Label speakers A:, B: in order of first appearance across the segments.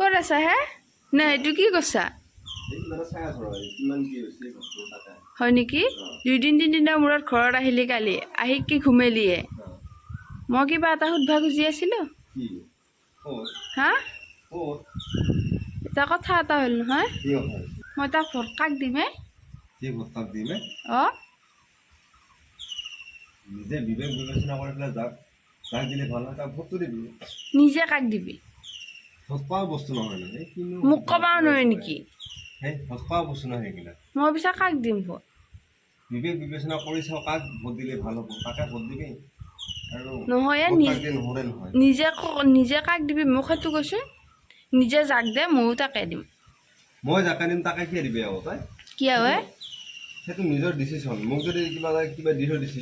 A: ক'ত আছা হে? নে এইটো কি কৈছা? হয় নেকি? দুইদিন তিনিদিনৰ মূৰত ঘৰত আহিলি কালি। আহি কি ঘুমেলিয়ে? মই কিবা এটা সুধবা খুজি আছিলোঁ। হা? এটা কথা এটা হ'ল নহয়। মই তাক ভোট কাক দিমে
B: দিমে
A: অঁ?
B: নিজে বিবেক বিবেচনা কৰি পেলাই যাক যাক দিলে ভালো হয় তাক ভোটটো দিবি।
A: নিজে কাক দিবি?
B: পোৱা বস্তু নহয় ন কিনো
A: মোক ক'বাও নোৱাৰে নেকি?
B: সেই ভোট বস্তু নহয় সেইবিলাক
A: মই পিছে কাক দিম ভোট
B: বিবেক বিবেচনা কৰি চাওঁ কাক ভোট দিলে ভালো হ'ব তাকে ভোট দিবি?
A: নহয় নিজে নিজে কাক দিবি মোক সেইটো কৈছোঁ। নিজে যাক দে ময়ো তাকে দিম।
B: মই যাকে দিম তাকে কিয় দিবি আকৌ তই।
A: কিয় হে?
B: সেইটো নিজৰ ডিচিশ্যন মোক যদি কিবা এটা কিবা দি থৈ দিছে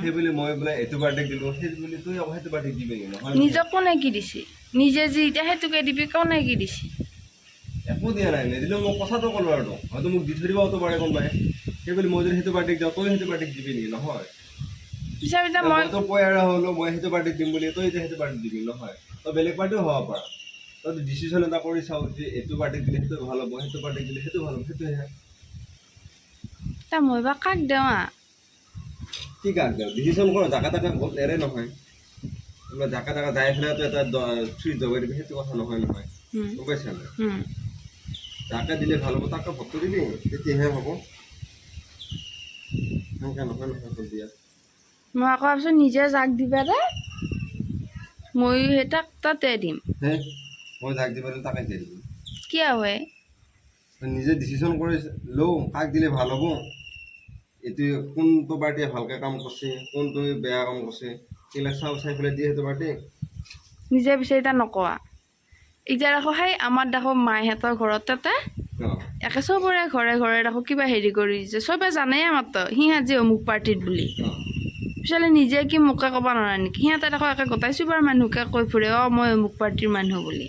B: সেই বুলি মই বোলে এইটো বাৰ্থডে দিলোঁ সেই বুলি তই আকৌ সেইটো বাৰ্থডে দিবি নহয়।
A: নিজক কোনে কি দিছি? নিজে যি এতিয়া সেইটোকে দিবি কোনে কি দিছি?
B: একো দিয়া নাই নিদিলেও মই কথাটো ক'লো আৰু হয়তো মোক দি থৈ দিবতো পাৰে কোনোবাই সেই বুলি মই যদি সেইটো বাৰ্থডে যাওঁ তই সেইটো বাৰ্থডে দিবি নেকি নহয়।
A: পিছে পিছে মই
B: মইতো কৈ আৰু হ'লো মই সেইটো বাৰ্থডে দিম বুলি তই এতিয়া সেইটো বাৰ্থডে দিবি নহয়। তই বেলেগ বাৰ্থডেও হ'ব পাৰ। তই ডিচিশ্যন এটা কৰি চাওঁ যে এইটো বাৰ্থডে দিলে সেইটো ভালো হ'ব সেইটো বাৰ্থডে দিলে সেইটো ভালো হ'ব সেইটোহে
A: তা মই বা কাক দিওঁ
B: কি কাক দিওঁ? ডিচিশ্যন কৰ জাকা তাকা ভোট এৰে নহয়। বোলে জাকা তাকা যাই পেলাইতো এটা চুইচ দবাই দিবি সেইটো কথা নহয় নহয় পাইছা
A: হুম।
B: যাকে দিলে ভালো হ'ব তাকে ভোটটো দিবি? তেতিয়াহে হ'ব সেনেকৈ নহয় নহয় ভোট দিয়া।
A: মই আকৌ ভাবছোঁ নিজে যাক দিবা দে। ময়ো সেই তাক তাতে দিম।
B: হে মই যাক দিব তাকে দিয়ে দিবি
A: কিয় হয়?
B: নিজে ডিচিশ্যন কৰি লওঁ কাক দিলে ভালো হ'ব? এইটো কোনটো পাৰ্টীয়ে ভালকৈ কাম কৰিছে কোনটো বেয়া কাম কৰিছে? দিয়ে সেইটো পাৰ্টী
A: নিজে এতিয়া নকোৱা এতিয়া দেখো সেই আমাৰ দেখো মাইহঁতৰ ঘৰত তাতে একে চবৰে ঘৰে ঘৰে দেখো কিবা হেৰি কৰি দিছে। চবে জানে মাত্ৰ সিহঁত যে অমুক পাৰ্টিত বুলি। পিছলে নিজে কি মোকে ক'ব নোৱাৰে নেকি? সিহঁতে দেখো একে গোটাই চুবাৰ মানুহকে কৈ ফুৰে অঁ মই অমুক পাৰ্টিৰ মানুহ বুলি।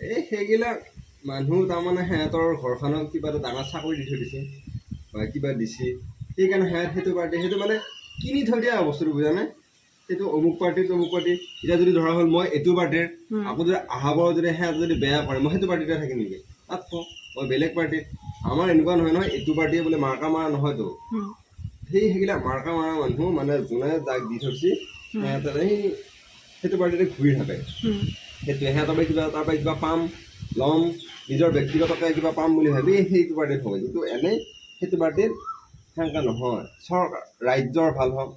B: এই সেইবিলাক মানুহ তাৰমানে সিহঁতৰ ঘৰখনক কিবা এটা ডাঙৰ চাকৰি দি থৈ দিছে বা কিবা দিছে। সেইকাৰণে সিহঁত সেইটো পাৰ্টি সেইটো মানে কিনি থৈ দিয়া বস্তুটো বুজানে? সেইটো অমুক পাৰ্টি অমুক পাৰ্টি এতিয়া যদি ধৰা হ'ল মই এইটো পাৰ্টিৰ। আকৌ যদি অহা বাৰত যদি সিহঁত যদি বেয়া কৰে মই সেইটো পাৰ্টিতে থাকিম নেকি তাত থওঁ মই বেলেগ পাৰ্টিত। আমাৰ এনেকুৱা নহয় নহয় এইটো পাৰ্টিয়ে বোলে মাৰ্কা মাৰা নহয়তো। সেই সেইবিলাক মাৰ্কা মাৰা মানুহ মানে যোনে যাক দি থৈছে সিহঁতে সেই সেইটো পাৰ্টিতে ঘূৰি থাকে। সেইটোৱে সিহঁতৰ পৰা কিবা তাৰ পৰা কিবা পাম ল'ম নিজৰ ব্যক্তিগতকৈ কিবা পাম বুলি ভাবি সেইটো পাৰ্টিত হয় কিন্তু এনেই সেইটো পাৰ্টিত সেনেকৈ নহয়। চৰকাৰ ৰাজ্যৰ ভালো হওক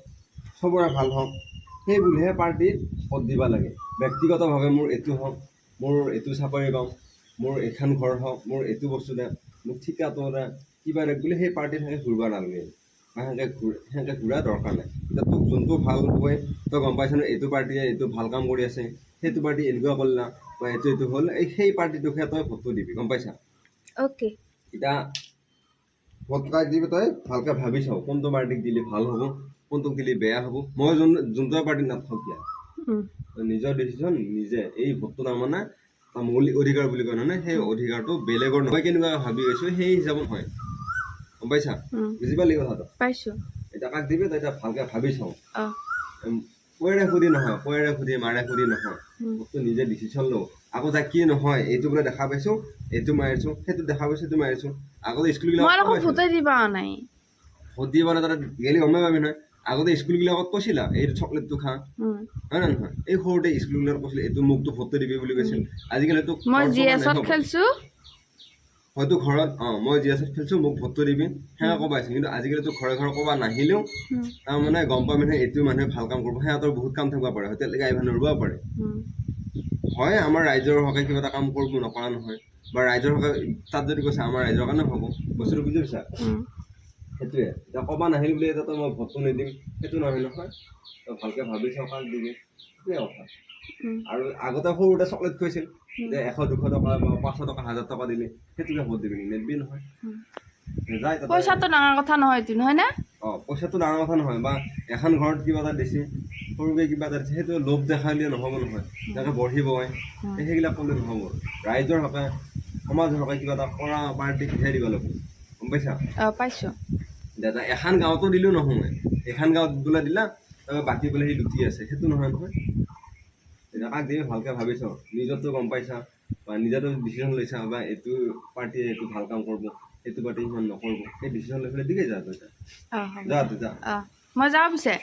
B: চবৰে ভালো হওক সেই বুলিহে পাৰ্টিত ভোট দিব লাগে। ব্যক্তিগতভাৱে মোৰ এইটো হওক মোৰ এইটো চাকৰি পাম মোৰ এইখন ঘৰ হওক মোৰ এইটো বস্তু দে মোক ঠিকাটো দে কিবা দে বুলি সেই পাৰ্টিত সেনেকৈ ঘূৰিব নালাগে। বা সেনেকৈ ঘূৰ সেনেকৈ ঘূৰা দৰকাৰ নাই। এতিয়া তোক যোনটো ভালো হয় তই গম পাইছনে এইটো পাৰ্টিয়ে এইটো ভালো কাম কৰি আছে সেইটো পাৰ্টি এনেকুৱা কৰিলা বা এইটো এইটো হ'ল এই সেই পাৰ্টিটোকহে তই ভোটটো দিবি গম পাইছা?
A: অ'কে
B: এতিয়া কাক দিবি তই ভালকৈ ভাবি চাওঁ কোনটো পাৰ্টিক দিলে ভালো হ'ব কোনটোক দিলে বেয়া হ'ব। মই যোন যোনটো পাৰ্টিত নাথাকোঁ দিয়া নিজৰ ডিচিশ্যন নিজে। এই ভোটটো তাৰমানে মৌলিক অধিকাৰ বুলি কয় নহয় সেই অধিকাৰটো বেলেগৰ নহয়। কেনেকুৱা ভাবি গৈছোঁ সেই হিচাপত হয়। গম পাইছা? বুজি পালি কথাটো?
A: পাইছোঁ।
B: এতিয়া কাক দিবি তই এতিয়া ভালকৈ ভাবি চাওঁ কোৱেৰে সুধি নহয় কোৱেৰে সুধি মাৰে সুধি নহয়। বস্তু নিজে ডিচিশ্যন লওঁ। আকৌ যাক কি নহয় এইটো বোলে দেখা পাইছোঁ এইটো মাৰিছোঁ সেইটো দেখা পাইছোঁ এইটো মাৰিছোঁ আগতে স্কুলবিলাকত
A: ভোটে নাই।
B: ভোট দিব মানে তাতে গেলি গমেই পাবি নহয়। আগতে স্কুলবিলাকত কৈছিলা এইটো চকলেটটো খা। হয় নে নহয়? এই সৰুতে স্কুলবিলাকত কৈছিলে এইটো মোকতো ভোটটো দিবি বুলি কৈছিল। আজিকালি তোক
A: মই জি এছত
B: নহ'ব। হয়তো ঘৰত অঁ মই জি এছত খেলিছোঁ মোক ভোটটো দিবি। সেয়া ক'ব আহিছিল কিন্তু আজিকালি তোক ঘৰে ঘৰে ক'ব নাহিলেও তাৰমানে গম পাবি নহয় এইটো মানুহে ভালো কাম কৰিব। সিহঁতৰ বহুত কাম থাকিব পাৰে। হয়তো আহিব নোৱাৰিব পাৰে। হয় আমাৰ ৰাইজৰ হকে কিবা এটা কাম কৰিব নকৰা নহয়। বা ৰাইজৰ হকে তাত যদি কৈছে আমাৰ ৰাইজৰ কাৰণে হ'ব। বস্তুটো বুজি পাইছা? সেইটোৱে। এতিয়া ক'বা নাহিল বুলি তই মই ভোটটো নিদিম সেইটো নহয় নহয়। তই ভালকৈ ভাবি চাওঁ কাক দিবি সেইটোৱে কথা। আৰু আগতে সৰুতে চকলেট খুৱাইছিল। যে এশ দুশ টকা বা পাঁচশো টকা হাজাৰ টকা দিলে সেইটোকে ভোট দিবি। নিদিবি নহয়।
A: পইচাটো ডাঙৰ কথা নহয় নে
B: অঁ পইচাটো ডাঙৰ কথা নহয়। বা এখন ঘৰত কিবা এটা দিছে সৰুকৈ কিবা এটা দিছে সেইটো লোভ দেখালে নহ'ব নহয়। তেনেকৈ বঢ়িব হয়
A: উম।
B: সেইবিলাক ক'লে নহ'ব। ৰাইজৰ হকে সমাজৰ হকে কিবা এটা কৰা পাৰ্টিক হে দিব লাগিব। গম পাইছা?
A: পাইছোঁ।
B: দাদা এখন গাঁৱতো দিলেও নহয়। এখন গাঁৱত বোলে দিলা তাৰপৰা বাকী বোলে সি লুটি আছে। সেইটো নহয় নহয়। এতিয়া কাক দিবি ভালকৈ ভাবি চাওঁ নিজৰতো গম পাইছা। বা নিজেতো ডিচিশ্যন লৈছা বা এইটো পাৰ্টীয়ে এইটো ভালো কাম কৰিব এইটো পাৰ্টীয়ে সিমান নকৰিব। সেই ডিচিশ্যন লৈ পেলাই দিকে যা তই যা। যা তই যা।
A: মই যাওঁ পিছে।